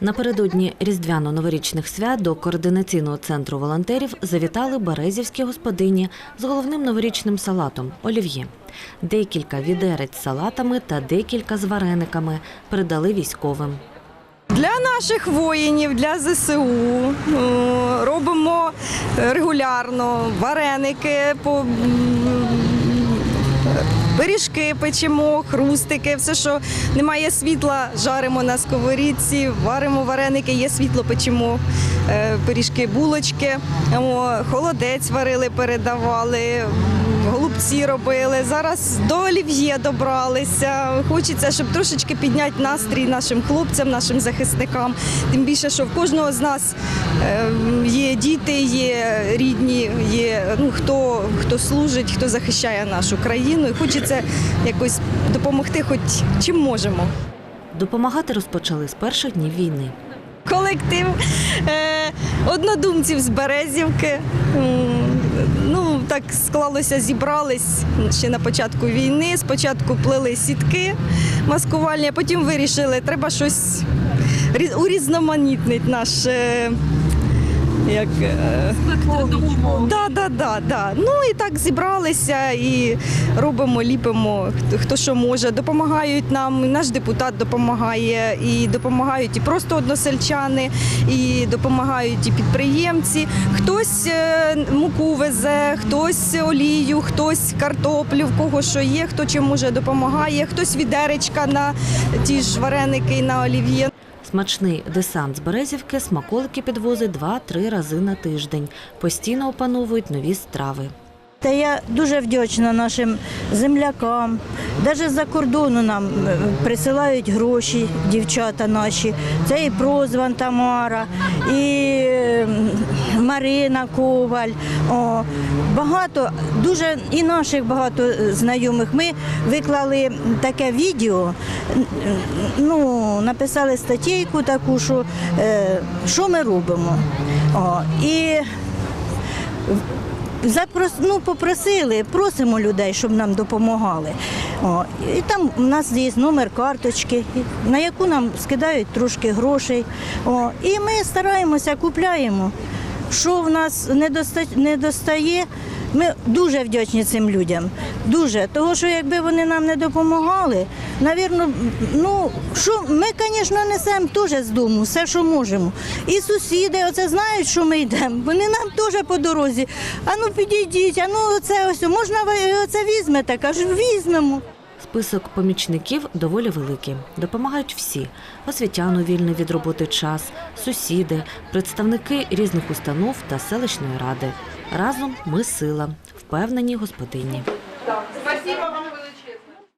Напередодні різдвяно-новорічних свят до координаційного центру волонтерів завітали березівські господині з головним новорічним салатом олів'є. Декілька відерець з салатами та декілька з варениками передали військовим. Для наших воїнів, для ЗСУ е, робимо регулярно вареники, по- пиріжки печемо, хрустики, все, що немає світла, жаримо на сковорідці, варимо вареники, є світло, печемо е, пиріжки, булочки, холодець варили, передавали. Голубці робили. Зараз до олів'є добралися. Хочеться, щоб трошечки підняти настрій нашим хлопцям, нашим захисникам. Тим більше, що в кожного з нас е, є діти, є рідні, є ну, хто, хто служить, хто захищає нашу країну. І хочеться якось допомогти, хоч чим можемо. Допомагати розпочали з перших днів війни. колектив е, однодумців з Березівки. Ну, так склалося, зібрались ще на початку війни. Спочатку плели сітки маскувальні, а потім вирішили, треба щось рі- урізноманітнити наш. Як, е, Да, да, да, да. Ну і так зібралися і робимо, ліпимо, хто, хто що може. Допомагають нам, наш депутат допомагає, і допомагають і просто односельчани, і допомагають і підприємці. Хтось е, муку везе, хтось олію, хтось картоплю, в кого що є, хто чим може допомагає, хтось відеречка на ті ж вареники на олів'є. Смачний десант з Березівки смаколики підвозить два-три рази на тиждень. Постійно опановують нові страви. Та я дуже вдячна нашим землякам. Навіть за кордону нам е, присилають гроші, дівчата наші. Це і Прозван Тамара, і Марина Коваль. О, багато, дуже і наших багато знайомих. Ми виклали таке відео, ну, написали статтєйку таку, що, е, що ми робимо. О, і Запрос, ну, попросили, просимо людей, щоб нам допомагали. О, і там у нас є номер карточки, на яку нам скидають трошки грошей. О, і ми стараємося, купляємо. Що в нас не достає, ми дуже вдячні цим людям. Дуже. Того, що якби вони нам не допомагали, навірно, ну що ми, звісно, несемо теж з дому, все, що можемо. І сусіди, оце знають, що ми йдемо. Вони нам теж по дорозі. А ну підійдіть, а ну оце ось можна ви оце візьмете? Кажу, візьмемо. Список помічників доволі великий. Допомагають всі: освітяну вільний від роботи час, сусіди, представники різних установ та селищної ради. Разом ми сила, впевнені господині. Так,